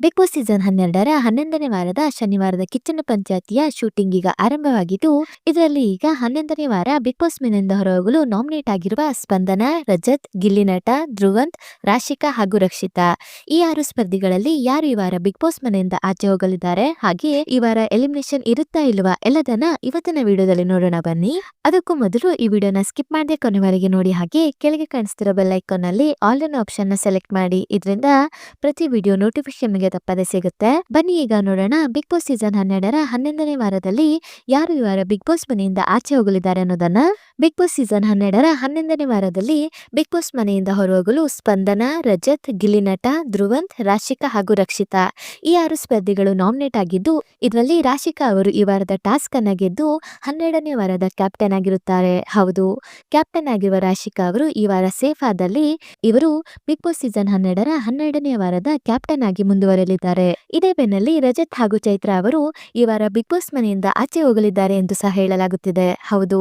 Big Boss season ಹನ್ನೆರಡರ ಹನ್ನೊಂದನೇ ವಾರದ ಶನಿವಾರದ ಕಿಚ್ಚನ ಪಂಚಾಯತಿಯ ಶೂಟಿಂಗ್ ಈಗ ಆರಂಭವಾಗಿದ್ದು, ಇದರಲ್ಲಿ ಈಗ ಹನ್ನೊಂದನೇ ವಾರ ಬಿಗ್ ಬಾಸ್ ಮೇನಿಂದ ಹೊರಹೋಗಲು ನಾಮಿನೇಟ್ ಆಗಿರುವ ಸ್ಪಂದನ, ರಜತ್, ಗಿಲ್ಲಿ ನಟ, ಧ್ರುವಂತ್, ರಾಶಿಕಾ ಹಾಗೂ ರಕ್ಷಿತಾ. ಈ ಆರು ಸ್ಪರ್ಧಿಗಳಲ್ಲಿ ಯಾರು ಈ ವಾರ ಬಿಗ್ ಬಾಸ್ ಮನೆಯಿಂದ ಆಚೆ ಹೋಗಲಿದ್ದಾರೆ? ಹಾಗೆಯೇ ಈ ವಾರ ಎಲಿಮಿನೇಷನ್ ಇರುತ್ತಾ ಇಲ್ವಾ ಎಲ್ಲದನ್ನ ಇವತ್ತಿನ ವಿಡಿಯೋದಲ್ಲಿ ನೋಡೋಣ ಬನ್ನಿ. ಅದಕ್ಕೂ ಮೊದಲು ಈ ವಿಡಿಯೋನ ಸ್ಕಿಪ್ ಮಾಡದೆ ಕೊನೆವರೆಗೆ ನೋಡಿ ಹಾಗೆ ಕೆಳಗೆ ಕಾಣಿಸ್ತಿರೋ ಬೆಲ್ ಐಕಾನ್ ಅಲ್ಲಿ ಆಲ್ ಆಪ್ಷನ್ ಸೆಲೆಕ್ಟ್ ಮಾಡಿ. ಇದರಿಂದ ಪ್ರತಿ ವಿಡಿಯೋ ನೋಟಿಫಿಕೇಶನ್ ಗೆ ತಪ್ಪದೆ ಸಿಗುತ್ತೆ. ಬನ್ನಿ ಈಗ ನೋಡೋಣ ಬಿಗ್ ಬಾಸ್ ಸೀಸನ್ ಹನ್ನೆರಡರ ಹನ್ನೊಂದನೇ ವಾರದಲ್ಲಿ ಯಾರು ಇವರ ವಾರ ಬಿಗ್ ಬಾಸ್ ಮನೆಯಿಂದ ಆಚೆ ಹೋಗಲಿದ್ದಾರೆ ಅನ್ನೋದನ್ನ? ಬಿಗ್ ಬಾಸ್ ಸೀಸನ್ ಹನ್ನೆರಡರ ಹನ್ನೊಂದನೇ ವಾರದಲ್ಲಿ ಬಿಗ್ ಬಾಸ್ ಮನೆಯಿಂದ ಹೊರಹೋಗಲು ಸ್ಪಂದನ, ರಜತ್ ಗಿಲಿನಟ ನಟ, ಧ್ರುವಂತ್, ರಾಶಿಕಾ ಹಾಗೂ ರಕ್ಷಿತಾ ಈ ಆರು ಸ್ಪರ್ಧಿಗಳು ನಾಮಿನೇಟ್ ಆಗಿದ್ದು, ಇದರಲ್ಲಿ ರಾಶಿಕಾ ಅವರು ಈ ವಾರದ ಟಾಸ್ಕ್ ಅನ್ನ ಗೆದ್ದು ಹನ್ನೆರಡನೇ ವಾರದ ಕ್ಯಾಪ್ಟನ್ ಆಗಿರುತ್ತಾರೆ. ಹೌದು, ಕ್ಯಾಪ್ಟನ್ ಆಗಿರುವ ರಾಶಿಕಾ ಅವರು ಈ ವಾರ ಸೇಫ್ ಆದಲ್ಲಿ ಇವರು ಬಿಗ್ ಬಾಸ್ ಸೀಸನ್ ಹನ್ನೆರಡರ ಹನ್ನೆರಡನೇ ವಾರದ ಕ್ಯಾಪ್ಟನ್ ಆಗಿ ಮುಂದುವರೆಯಲಿದ್ದಾರೆ ಇದೇ ಬೆನ್ನಲ್ಲಿ ರಜತ್ ಹಾಗೂ ಚೈತ್ರ ಅವರು ಈ ವಾರ ಬಿಗ್ ಬಾಸ್ ಮನೆಯಿಂದ ಆಚೆ ಹೋಗಲಿದ್ದಾರೆ ಎಂದು ಸಹ ಹೇಳಲಾಗುತ್ತಿದೆ. ಹೌದು,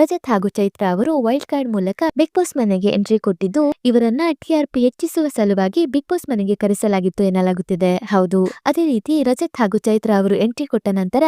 ರಜತ್ ಹಾಗೂ ಚೈತ್ರ ಅವರು ವೈಲ್ಡ್ ಕಾರ್ಡ್ ಮೂಲಕ ಬಿಗ್ ಬಾಸ್ ಮನೆಗೆ ಎಂಟ್ರಿ ಕೊಟ್ಟಿದ್ದು, ಇವರನ್ನ ಟಿಆರ್ಪಿ ಹೆಚ್ಚಿಸುವ ಸಲುವಾಗಿ ಬಿಗ್ ಬಾಸ್ ಮನೆಗೆ ಕರೆಸಲಾಗಿತ್ತು ಎನ್ನಲಾಗುತ್ತಿದೆ. ಹೌದು, ಅದೇ ರೀತಿ ರಜತ್ ಹಾಗೂ ಚೈತ್ರ ಅವರು ಎಂಟ್ರಿ ಕೊಟ್ಟ ನಂತರ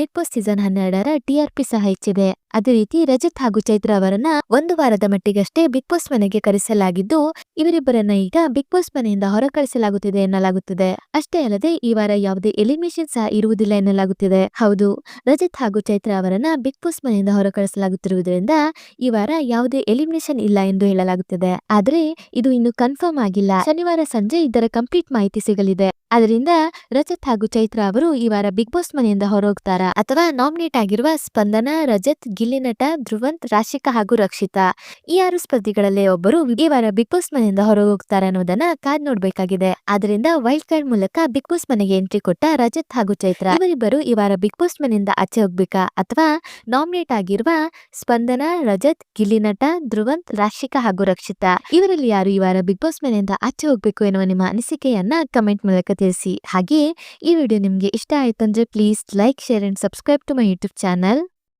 ಬಿಗ್ ಬಾಸ್ ಸೀಸನ್ ಹನ್ನೆರಡರ ಟಿಆರ್ಪಿ ಸಹ ಹೆಚ್ಚಿದೆ. ಅದೇ ರೀತಿ ರಜತ್ ಹಾಗೂ ಚೈತ್ರ ಅವರನ್ನ ಒಂದು ವಾರದ ಮಟ್ಟಿಗಷ್ಟೇ ಬಿಗ್ ಬಾಸ್ ಮನೆಗೆ ಕರೆಸಲಾಗಿದ್ದು, ಇವರಿಬ್ಬರನ್ನ ಈಗ ಬಿಗ್ ಬಾಸ್ ಮನೆಯಿಂದ ಹೊರ ಕಳಿಸಲಾಗುತ್ತಿದೆ ಎನ್ನಲಾಗುತ್ತಿದೆ. ಅಷ್ಟೇ ಅಲ್ಲದೆ ಈ ವಾರ ಯಾವುದೇ ಎಲಿಮಿನೇಷನ್ ಸಹ ಇರುವುದಿಲ್ಲ ಎನ್ನಲಾಗುತ್ತಿದೆ. ಹೌದು, ರಜತ್ ಹಾಗೂ ಚೈತ್ರ ಅವರನ್ನ ಬಿಗ್ ಬಾಸ್ ಮನೆಯಿಂದ ಹೊರ ಕಳಿಸಲಾಗುತ್ತಿರುವುದರಿಂದ ಈ ವಾರ ಯಾವುದೇ ಎಲಿಮಿನೇಷನ್ ಇಲ್ಲ ಎಂದು ಹೇಳಲಾಗುತ್ತಿದೆ. ಆದರೆ ಇದು ಇನ್ನು ಕನ್ಫರ್ಮ್ ಆಗಿಲ್ಲ. ಶನಿವಾರ ಸಂಜೆ ಇದರ ಕಂಪ್ಲೀಟ್ ಮಾಹಿತಿ ಸಿಗಲಿದೆ. ಅದರಿಂದ ರಜತ್ ಹಾಗೂ ಚೈತ್ರ ಅವರು ಈ ವಾರ ಬಿಗ್ ಬಾಸ್ ಮನೆಯಿಂದ ಹೊರಹೋಗ್ತಾರ ಅಥವಾ ನಾಮಿನೇಟ್ ಆಗಿರುವ ಸ್ಪಂದನ, ರಜತ್, ಗಿಲ್ಲಿ ನಟ, ಧ್ರುವಂತ್, ರಾಶಿಕಾ ಹಾಗೂ ರಕ್ಷಿತಾ. ಈ ಆರು ಸ್ಪರ್ಧಿಗಳಲ್ಲೇ ಒಬ್ಬರು ಈ ವಾರ ಬಿಗ್ ಬಾಸ್ ಮನೆಯಿಂದ ಹೊರಹೋಗ್ತಾರೆ ಅನ್ನೋದನ್ನ ಕಾದ್ ನೋಡ್ಬೇಕಾಗಿದೆ. ಆದ್ರಿಂದ ವೈಲ್ಡ್ ಕಾರ್ಡ್ ಮೂಲಕ ಬಿಗ್ ಬಾಸ್ ಮನೆಗೆ ಎಂಟ್ರಿ ಕೊಟ್ಟ ರಜತ್ ಹಾಗೂ ಚೈತ್ರ. ಇವರಿಬ್ಬರು ಈ ವಾರ ಬಿಗ್ ಬಾಸ್ ಮನೆಯಿಂದ ಆಚೆ ಹೋಗ್ಬೇಕಾ ಅಥವಾ ನಾಮಿನೇಟ್ ಆಗಿರುವ ಸ್ಪಂದನ, ರಜತ್, ಗಿಲ್ಲಿ ನಟ, ಧ್ರುವಂತ್, ರಾಶಿಕಾ ಹಾಗೂ ರಕ್ಷಿತಾ. ಇವರಲ್ಲಿ ಯಾರು ಈ ವಾರ ಬಿಗ್ ಬಾಸ್ ಮನೆಯಿಂದ ಆಚೆ ಹೋಗ್ಬೇಕು ಎನ್ನುವ ನಿಮ್ಮ ಅನಿಸಿಕೆಯನ್ನ ಕಮೆಂಟ್ ಮೂಲಕ ತಿಳಿಸಿ. ಹಾಗೆಯೇ ಈ ವಿಡಿಯೋ ನಿಮಗೆ ಇಷ್ಟ ಆಯ್ತಂದ್ರೆ please like share and subscribe to my YouTube channel